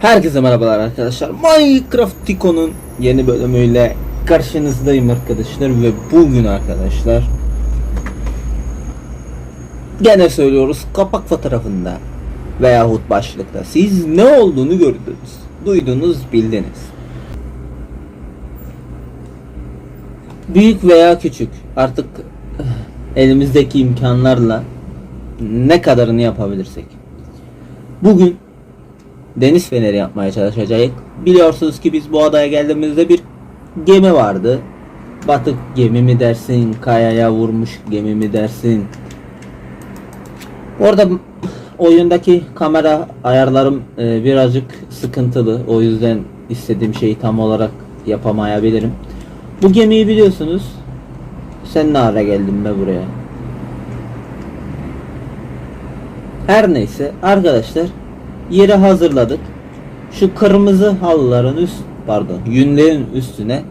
Herkese merhabalar arkadaşlar. Minecraft Tico'nun yeni bölümüyle karşınızdayım arkadaşlar ve bugün arkadaşlar gene söylüyoruz kapak fotoğrafında veyahut başlıkta siz ne olduğunu gördünüz, duydunuz, bildiniz. Büyük veya küçük artık elimizdeki imkanlarla ne kadarını yapabilirsek. Bugün deniz feneri yapmaya çalışacağız. Biliyorsunuz ki biz bu adaya geldiğimizde bir gemi vardı. Batık gemi mi dersin, kayaya vurmuş gemi mi dersin. Orada oyundaki kamera ayarlarım e, birazcık sıkıntılı. O yüzden istediğim şeyi tam olarak yapamayabilirim. Bu gemiyi biliyorsunuz. Sen ne ara geldin be buraya? Her neyse arkadaşlar yeri hazırladık. Şu kırmızı halıların üst pardon yünlerin üstüne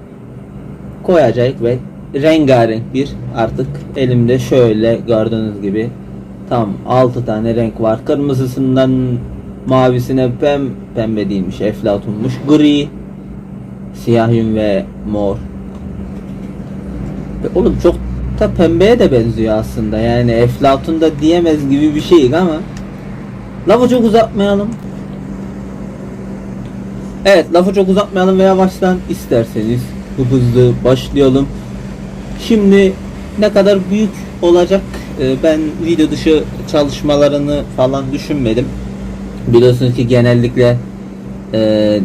koyacak ve rengarenk bir artık elimde şöyle gördüğünüz gibi tam 6 tane renk var. Kırmızısından mavisine pem pembe değilmiş eflatunmuş gri siyah yün ve mor. E Oğlum çok da pembeye de benziyor aslında yani eflatun da diyemez gibi bir şey ama Lafı çok uzatmayalım. Evet lafı çok uzatmayalım ve yavaştan isterseniz hızlı başlayalım. Şimdi ne kadar büyük olacak e, ben video dışı çalışmalarını falan düşünmedim. Biliyorsunuz ki genellikle e,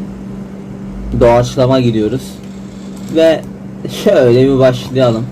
doğaçlama gidiyoruz. Ve şöyle bir başlayalım.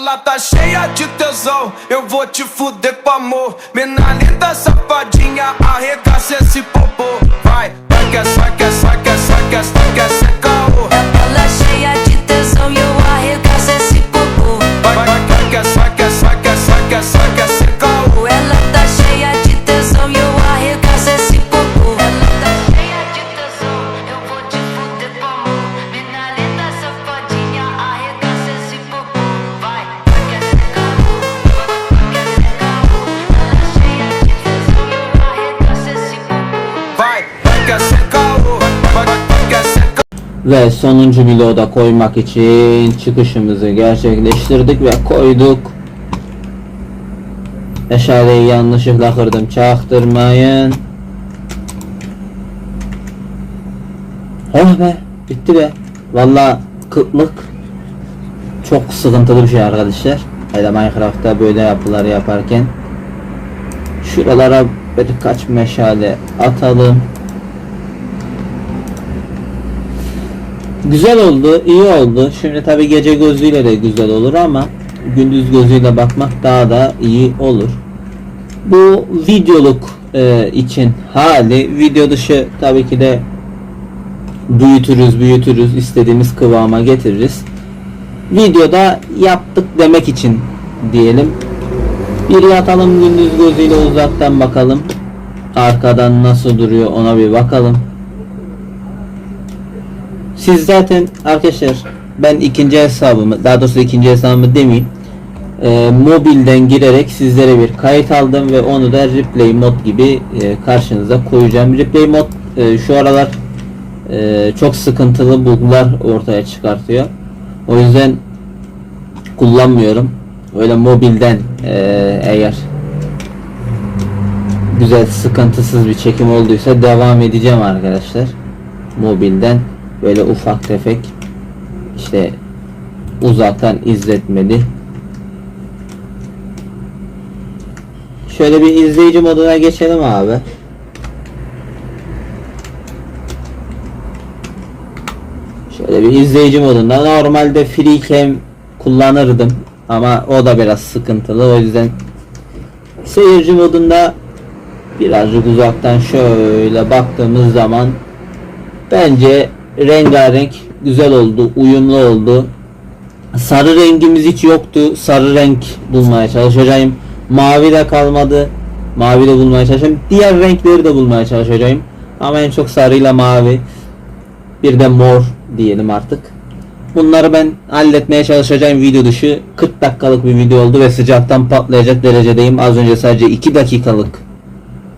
Lata cheia de tesão. Eu vou te fuder com amor. Mina linda, safadinha, arregaça esse popô. Vai, vai que é, sai Ve sonuncu bloğu da koymak için çıkışımızı gerçekleştirdik ve koyduk. Meşaleyi yanlışlıkla kırdım çaktırmayın. Oh be bitti be. Valla kıtlık çok sıkıntılı bir şey arkadaşlar. Hele Minecraft'ta böyle yapılar yaparken. Şuralara birkaç meşale atalım. Güzel oldu, iyi oldu. Şimdi tabi gece gözüyle de güzel olur ama gündüz gözüyle bakmak daha da iyi olur. Bu videoluk e, için hali video dışı tabii ki de büyütürüz, büyütürüz, istediğimiz kıvama getiririz. Videoda yaptık demek için diyelim. Bir yatalım gündüz gözüyle uzaktan bakalım. Arkadan nasıl duruyor ona bir bakalım. Siz zaten arkadaşlar ben ikinci hesabımı daha doğrusu ikinci hesabımı demeyeyim e, mobilden girerek sizlere bir kayıt aldım ve onu da replay mod gibi e, karşınıza koyacağım. Replay mod e, şu aralar e, çok sıkıntılı bug'lar ortaya çıkartıyor. O yüzden kullanmıyorum. Öyle mobilden e, eğer güzel sıkıntısız bir çekim olduysa devam edeceğim arkadaşlar. Mobilden böyle ufak tefek işte uzaktan izletmeli. Şöyle bir izleyici moduna geçelim abi. Şöyle bir izleyici modunda normalde freecam kullanırdım ama o da biraz sıkıntılı o yüzden seyirci modunda birazcık uzaktan şöyle baktığımız zaman bence rengarenk güzel oldu uyumlu oldu. Sarı rengimiz hiç yoktu. Sarı renk bulmaya çalışacağım. Mavi de kalmadı. Mavi de bulmaya çalışacağım. Diğer renkleri de bulmaya çalışacağım. Ama en çok sarıyla mavi. Bir de mor diyelim artık. Bunları ben halletmeye çalışacağım. Video dışı 40 dakikalık bir video oldu ve sıcaktan patlayacak derecedeyim. Az önce sadece 2 dakikalık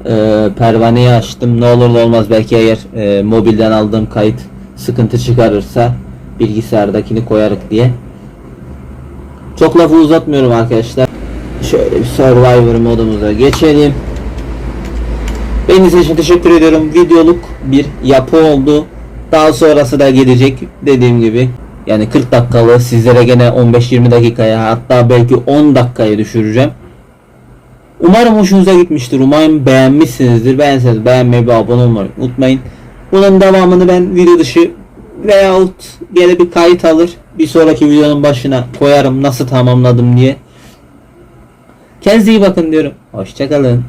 e, pervaneyi açtım. Ne olur ne olmaz belki eğer e, mobilden aldığım kayıt sıkıntı çıkarırsa bilgisayardakini koyarık diye. Çok lafı uzatmıyorum arkadaşlar. Şöyle bir Survivor modumuza geçelim. Beni izlediğiniz için teşekkür ediyorum. Videoluk bir yapı oldu. Daha sonrası da gelecek dediğim gibi. Yani 40 dakikalı sizlere gene 15-20 dakikaya hatta belki 10 dakikaya düşüreceğim. Umarım hoşunuza gitmiştir. Umarım beğenmişsinizdir. Beğenseniz beğenmeyi ve abone olmayı unutmayın. Bunun devamını ben video dışı veyahut gene bir kayıt alır. Bir sonraki videonun başına koyarım nasıl tamamladım diye. Kendinize iyi bakın diyorum. Hoşçakalın.